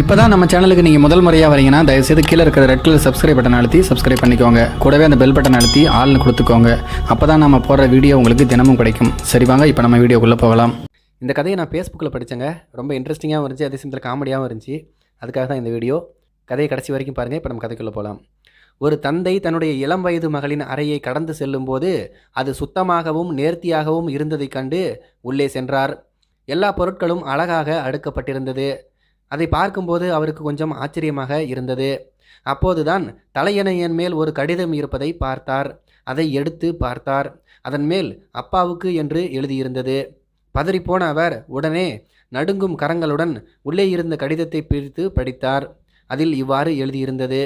இப்போ தான் நம்ம சேனலுக்கு நீங்கள் முதல் முறையாக வரீங்கன்னா தயவுசெய்து கீழே இருக்கிற ரெட் கலர் சப்ஸ்கிரைப் பட்டன் அழுத்தி சப்ஸ்கிரைப் பண்ணிக்கோங்க. கூடவே அந்த பெல் பட்டன் அழுத்தி ஆள்னு கொடுத்துக்கோங்க. அப்போ தான் நம்ம போடுற வீடியோ உங்களுக்கு தினமும் கிடைக்கும். சரி வாங்க இப்போ நம்ம வீடியோக்குள்ளே போகலாம். இந்த கதையை நான் ஃபேஸ்புக்கில் படித்தேங்க ரொம்ப இன்ட்ரெஸ்டிங்காகவும் இருந்துச்சு. அதே சமயத்தில் காமெடியாகவும் இருந்துச்சு. அதுக்காக தான் இந்த வீடியோ கதையை கடைசி வரைக்கும் பாருங்கள் இப்போ நம்ம கதைக்குள்ளே போகலாம் ஒரு தந்தை தன்னுடைய இளம் வயது மகளின் அறையை கடந்து செல்லும்போது அது சுத்தமாகவும் நேர்த்தியாகவும் இருந்ததைக் கண்டு உள்ளே சென்றார். எல்லா பொருட்களும் அழகாக அடுக்கப்பட்டிருந்தது. அதை பார்க்கும்போது அவருக்கு கொஞ்சம் ஆச்சரியமாக இருந்தது. அப்போதுதான் தலையணையன் மேல் ஒரு கடிதம் இருப்பதை பார்த்தார். அதை எடுத்து பார்த்தார். அதன் மேல் அப்பாவுக்கு என்று எழுதியிருந்தது. பதறிப்போன அவர் உடனே நடுங்கும் கரங்களுடன் உள்ளே இருந்த கடிதத்தை பிரித்து படித்தார். அதில் இவ்வாறு எழுதியிருந்தது.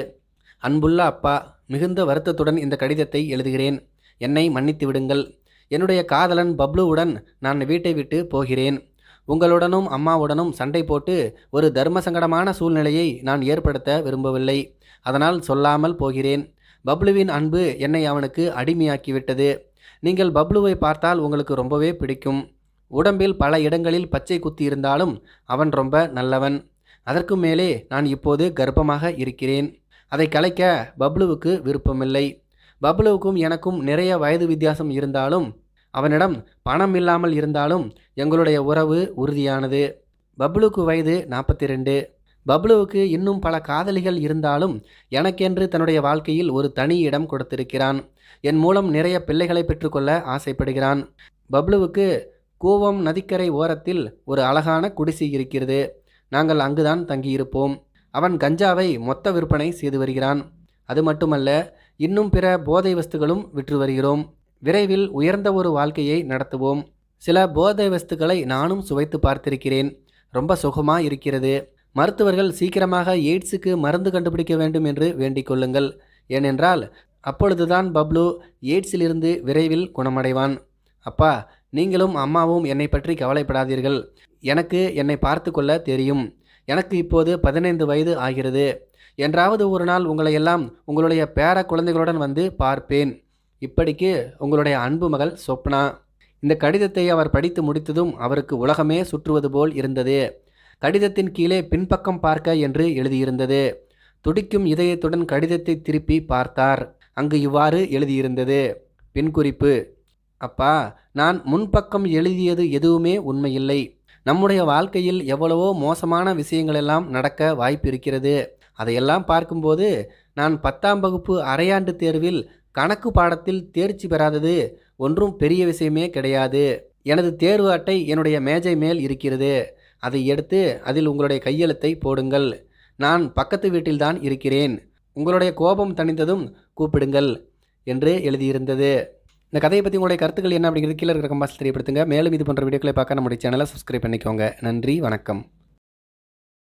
அன்புள்ள அப்பா மிகுந்த வருத்தத்துடன் இந்த கடிதத்தை எழுதுகிறேன். என்னை மன்னித்து விடுங்கள். என்னுடைய காதலன் பப்ளுவுடன் நான் வீட்டை விட்டு போகிறேன். உங்களுடனும் அம்மாவுடனும் சண்டை போட்டு ஒரு தர்ம சங்கடமான சூழ்நிலையை நான் ஏற்படுத்த விரும்பவில்லை. அதனால் சொல்லாமல் போகிறேன். பப்ளுவின் அன்பு என்னை அவனுக்கு அடிமையாக்கிவிட்டது. நீங்கள் பப்ளுவை பார்த்தால் உங்களுக்கு ரொம்பவே பிடிக்கும். உடம்பில் பல இடங்களில் பச்சை குத்தி இருந்தாலும் அவன் ரொம்ப நல்லவன். அதற்கு மேலே நான் இப்போது கர்ப்பமாக இருக்கிறேன். அதை கலைக்க பப்ளுவுக்கு விருப்பமில்லை. பப்ளுவுக்கும் எனக்கும் நிறைய வயது வித்தியாசம் இருந்தாலும் அவனிடம் பணம் இல்லாமல் இருந்தாலும் எங்களுடைய உறவு உறுதியானது. பப்ளுக்கு வயது நாற்பத்தி ரெண்டு பப்ளுவுக்கு இன்னும் பல காதலிகள் இருந்தாலும் எனக்கென்று தன்னுடைய வாழ்க்கையில் ஒரு தனி இடம் கொடுத்திருக்கிறான். என் மூலம் நிறைய பிள்ளைகளை பெற்றுக்கொள்ள ஆசைப்படுகிறான். பப்ளுவுக்கு கூவம் நதிக்கரை ஓரத்தில் ஒரு அழகான குடிசை இருக்கிறது. நாங்கள் அங்குதான் தங்கியிருப்போம். அவன் கஞ்சாவை மொத்த விற்பனை செய்து வருகிறான். அது மட்டுமல்ல இன்னும் பிற போதை வஸ்துகளும் விற்று வருகிறோம். விரைவில் உயர்ந்த ஒரு வாழ்க்கையை நடத்துவோம். சில போதை வஸ்துக்களை நானும் சுவைத்து பார்த்திருக்கிறேன். ரொம்ப சுகமாக இருக்கிறது. மருத்துவர்கள் சீக்கிரமாக எய்ட்ஸுக்கு மருந்து கண்டுபிடிக்க வேண்டும் என்று வேண்டிக் கொள்ளுங்கள். ஏனென்றால் அப்பொழுதுதான் பப்ளு எய்ட்ஸிலிருந்து விரைவில் குணமடைவான். அப்பா நீங்களும் அம்மாவும் என்னை பற்றி கவலைப்படாதீர்கள். எனக்கு என்னை பார்த்து கொள்ள தெரியும். எனக்கு இப்போது பதினைந்து வயது ஆகிறது. என்றாவது ஒரு நாள் உங்களையெல்லாம் உங்களுடைய பேர குழந்தைகளுடன் வந்து பார்ப்பேன். இப்படிக்கு உங்களுடைய அன்பு மகள் சொப்னா. இந்த கடிதத்தை அவர் படித்து முடித்ததும் அவருக்கு உலகமே சுற்றுவது போல் இருந்தது. கடிதத்தின் கீழே பின்பக்கம் பார்க்க என்று எழுதியிருந்தது. துடிக்கும் இதயத்துடன் கடிதத்தை திருப்பி பார்த்தார். அங்கு இவ்வாறு எழுதியிருந்தது. பின்குறிப்பு அப்பா நான் முன்பக்கம் எழுதியது எதுவுமே உண்மையில்லை. நம்முடைய வாழ்க்கையில் எவ்வளவோ மோசமான விஷயங்களெல்லாம் நடக்க வாய்ப்பு இருக்கிறது. அதையெல்லாம் பார்க்கும்போது நான் பத்தாம் வகுப்பு அரையாண்டு தேர்வில் கணக்கு பாடத்தில் தேர்ச்சி பெறாதது ஒன்றும் பெரிய விஷயமே கிடையாது. எனது தேர்வு அட்டை என்னுடைய மேஜை மேல் இருக்கிறது. அதை எடுத்து அதில் உங்களுடைய கையெழுத்தை போடுங்கள். நான் பக்கத்து வீட்டில்தான் இருக்கிறேன். உங்களுடைய கோபம் தணிந்ததும் கூப்பிடுங்கள் என்று எழுதியிருந்தது. இந்த கதையை பற்றி உங்களுடைய கருத்துக்கள் என்ன அப்படிங்கிறது கீழே இருக்கிற கம்பாஸ் தெரியப்படுத்துங்க. மேலும் இது போன்ற வீடியோக்களை பார்க்க நம்முடைய சேனலை சப்ஸ்கிரைப் பண்ணிக்கோங்க. நன்றி வணக்கம்.